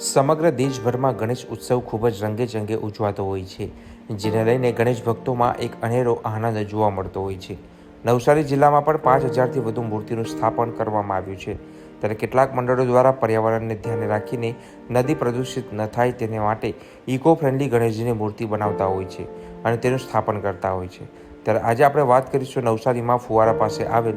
સમગ્ર દેશભરમાં ગણેશ ઉત્સવ ખૂબ જ રંગે ચંગે ઉજવાતો હોય છે, જેને લઈને ગણેશ ભક્તોમાં એક અનેરો આનંદ જોવા મળતો હોય છે. નવસારી જિલ્લામાં પણ પાંચ હજારથી વધુ મૂર્તિનું સ્થાપન કરવામાં આવ્યું છે. ત્યારે કેટલાક મંડળો દ્વારા પર્યાવરણને ધ્યાને રાખીને નદી પ્રદૂષિત ન થાય તેને માટે ઇકો ફ્રેન્ડલી ગણેશજીની મૂર્તિ બનાવતા હોય છે અને તેનું સ્થાપન કરતા હોય છે. ત્યારે આજે આપણે વાત કરીશું નવસારીમાં ફુવારા પાસે આવેલ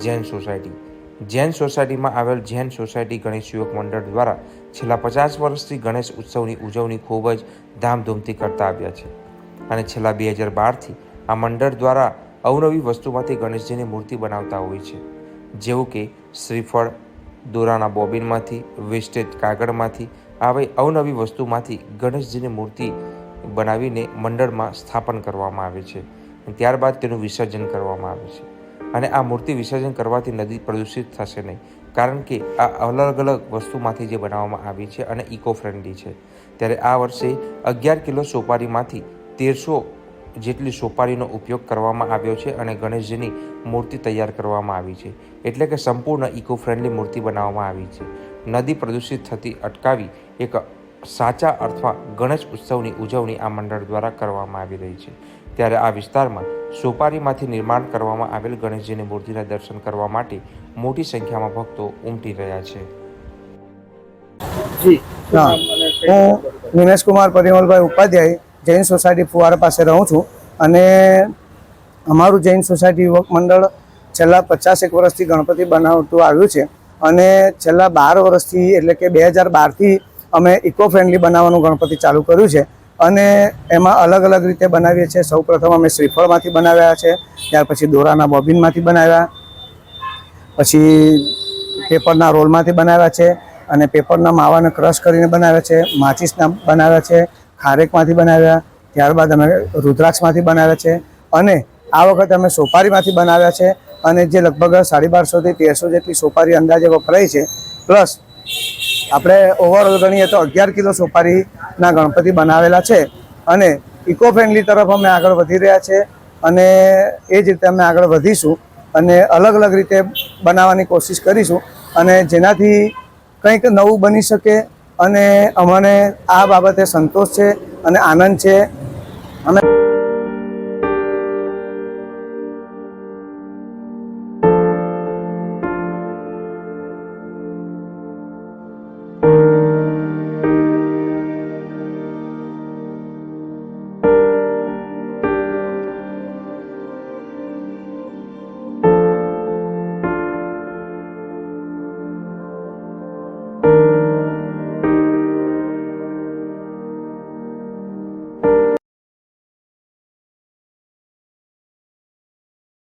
જૈન સોસાયટી. જૈન સોસાયટીમાં આવેલ જૈન સોસાયટી ગણેશ યુવક મંડળ દ્વારા છેલ્લા પચાસ વર્ષથી ગણેશ ઉત્સવની ઉજવણી ખૂબ જ ધામધૂમથી કરતા આવ્યા છે. અને છેલ્લા બે હજાર બારથી આ મંડળ દ્વારા અવનવી વસ્તુમાંથી ગણેશજીની મૂર્તિ બનાવતા હોય છે. જેવું કે શ્રીફળ, દોરાના બોબિનમાંથી વેસ્ટેજ કાગળમાંથી આવી અવનવી વસ્તુમાંથી ગણેશજીની મૂર્તિ બનાવીને મંડળમાં સ્થાપન કરવામાં આવે છે. ત્યારબાદ તેનું વિસર્જન કરવામાં આવે છે. અને આ મૂર્તિ વિસર્જન કરવાથી નદી પ્રદૂષિત થશે નહીં. કારણ કે આ અલગ અલગ વસ્તુમાંથી જે બનાવવામાં આવી છે અને ઇકો ફ્રેન્ડલી છે. ત્યારે આ વર્ષે અગિયાર કિલો સોપારીમાંથી તેરસો જેટલી સોપારીનો ઉપયોગ કરવામાં આવ્યો છે અને ગણેશજીની મૂર્તિ તૈયાર કરવામાં આવી છે. એટલે કે સંપૂર્ણ ઇકો ફ્રેન્ડલી મૂર્તિ બનાવવામાં આવી છે. નદી પ્રદૂષિત થતી અટકાવી એક સાચા અર્થમાં ગણેશ ઉત્સવની ઉજવણી આ મંડળ દ્વારા કરવામાં આવી રહી છે. ત્યારે આ વિસ્તારમાં સોપારીમાંથી નિર્માણ કરવામાં આવેલ ગણેશજીની મૂર્તિના દર્શન કરવા માટે મોટી સંખ્યામાં ભક્તો ઉમટી રહ્યા છે. જી, હું. નિમેશ કુમાર પરિમલભાઈ ઉપાધ્યાય, જૈન સોસાયટી ફુવારા પાસે રહું છું અને અમારું જૈન સોસાયટી યુવક મંડળ છેલ્લા પચાસેક વર્ષથી ગણપતિ બનાવતું આવ્યું છે અને છેલ્લા બાર વર્ષથી એટલે કે બે હજાર બારથી અમે ઇકો ફ્રેન્ડલી બનાવવાનું ગણપતિ ચાલુ કર્યું છે. અને એમાં અલગ અલગ રીતે બનાવીએ છીએ. સૌ અમે શ્રીફળમાંથી બનાવ્યા છે. ત્યાર પછી દોરાના બોબિનમાંથી બનાવ્યા. પછી પેપરના રોલમાંથી બનાવ્યા છે. અને પેપરના માવાને ક્રશ કરીને બનાવ્યા છે. માચિસના બનાવ્યા છે. ખારેકમાંથી બનાવ્યા. ત્યારબાદ અમે રુદ્રાક્ષમાંથી બનાવ્યા છે. અને આ વખતે અમે સોપારીમાંથી બનાવ્યા છે. અને જે લગભગ સાડી બારસોથી તેરસો જેટલી સોપારી અંદાજે વપરાય છે. પ્લસ આપણે ઓવરઓલ ગણીએ તો અગિયાર કિલો સોપારીના ગણપતિ બનાવેલા છે અને ઇકો ફ્રેન્ડલી તરફ અમે આગળ વધી રહ્યા છે અને એ જ રીતે અમે આગળ વધીશું અને અલગ અલગ રીતે બનાવવાની કોશિશ કરીશું અને જેનાથી કંઈક નવું બની શકે અને અમને આ બાબતે સંતોષ છે અને આનંદ છે